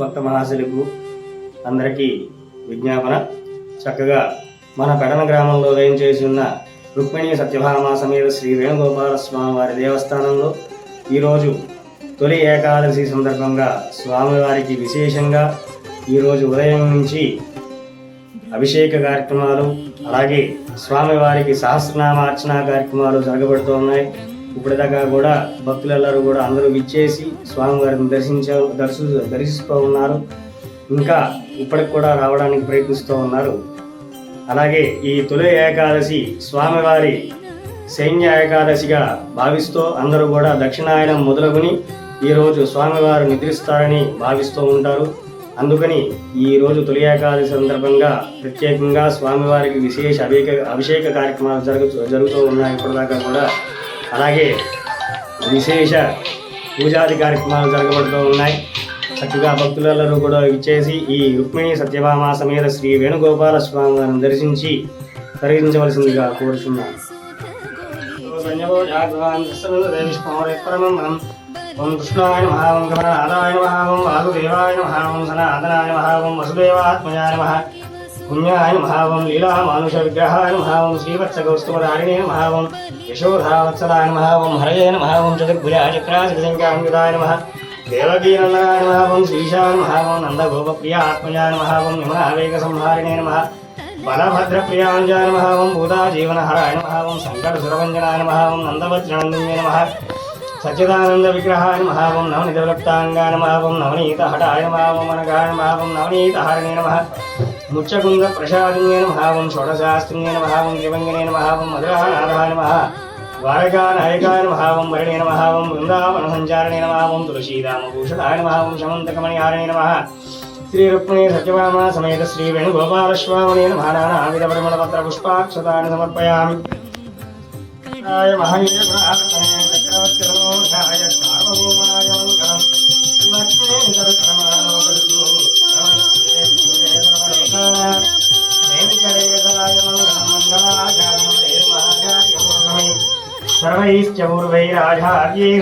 కొత్త మహాశులకు అందరికీ విజ్ఞాపన. చక్కగా మన పెడన గ్రామంలో వేయించేసి ఉన్న రుక్మిణి సత్యభామ సమేత శ్రీ వేణుగోపాల స్వామి వారి దేవస్థానంలో ఈరోజు తొలి ఏకాదశి సందర్భంగా స్వామివారికి విశేషంగా ఈరోజు ఉదయం నుంచి అభిషేక కార్యక్రమాలు అలాగే స్వామివారికి సహస్రనామార్చన కార్యక్రమాలు జరగబడుతూ ఉన్నాయి. ఇప్పటిదాకా కూడా భక్తులందరూ కూడా అందరూ విచ్చేసి స్వామివారిని దర్శించ దర్శి దర్శిస్తూ ఉన్నారు. ఇంకా ఇప్పటికి కూడా రావడానికి ప్రయత్నిస్తూ ఉన్నారు. అలాగే ఈ తొలి ఏకాదశి స్వామివారి సైన్య ఏకాదశిగా భావిస్తూ అందరూ కూడా దక్షిణాయనం మొదలుకొని ఈరోజు స్వామివారు నిద్రిస్తారని భావిస్తూ ఉంటారు. అందుకని ఈ రోజు తొలి ఏకాదశి సందర్భంగా ప్రత్యేకంగా స్వామివారికి విశేష అభిషేక అభిషేక కార్యక్రమాలు జరుగుతూ జరుగుతూ ఉన్నాయి ఇప్పటిదాకా కూడా. అలాగే విశేష పూజాది కార్యక్రమాలు జరగబడుతూ ఉన్నాయి. చక్కగా భక్తులందరూ కూడా ఇచ్చేసి ఈ రుక్మిణి సత్యభామ సమేత శ్రీ వేణుగోపాల స్వామి వారిని దర్శించి తరలించవలసిందిగా కోరుచున్నాను. ఓం కృష్ణాయ మహావం గమనాథాయ మహావం వాసుదేవాయ మహావం సనాతనాయ మహావం వసుదేవాత్మజాయ మహా పుణ్యాయ మహావం లీలామానుష విగ్రహాయ మహావం శ్రీవత్స కౌస్తుమదారిణే మహావం యశోధావత్సలాయ మహావం హరయే మహావం చతుర్భుజాయ చక్రాశంకాంగితాయ మహా దేవకీనందనాయ మహావం శ్రీశాయ మహావం నందగోపప్రియ నందగోపప్రియాత్మజాయ మహావం యమునావేగ సంహారిణే నమః బలభద్రప్రియాంజాయ మహావం భూతాజీవనహరాయ మహావం సంకటసురవంజనాయ మహావం నందవజ్రనందిన్య మహా సచ్చిదానంద విగ్రహాయ మహావం నవనిధవలప్తాంగాయ మహావం నవనీత హఠాయ మహావం అనగాయ మహావం నవనీత హారిణే నమ. ముచ్చకుంద ప్రసాదిన్యేన మహావం షోడశాస్త్రిన్యేన మహావం దివంగనేన మహావం మధురానాథాయ నమః. ద్వారకా నాయకాయ మహావం వరణేన మహావం బృందావన సంచారణేన మహావం తులసీరామభూషణాయ మహావం శమంతకమణిహారణే నమః. శ్రీ రుక్మిణీ సత్యభామ సమేత శ్రీ వేణుగోపాలస్వామినే నమానాన ఆవిధ పరిమళపత్ర పుష్పాక్షతాన్ని సమర్పయామి. రాయ మహేశ్వరాయ చక్రవర్తిలోషాయ సార్వభౌమాయ మంగళం లక్ష్మీ సరసరమాలోకదు నమస్తే సురేంద్రవరదాయ వెంకటేశాయ మంగళం మంగళాయ మహాజాయ సర్వైశ్చ పూర్వైరాచార్యై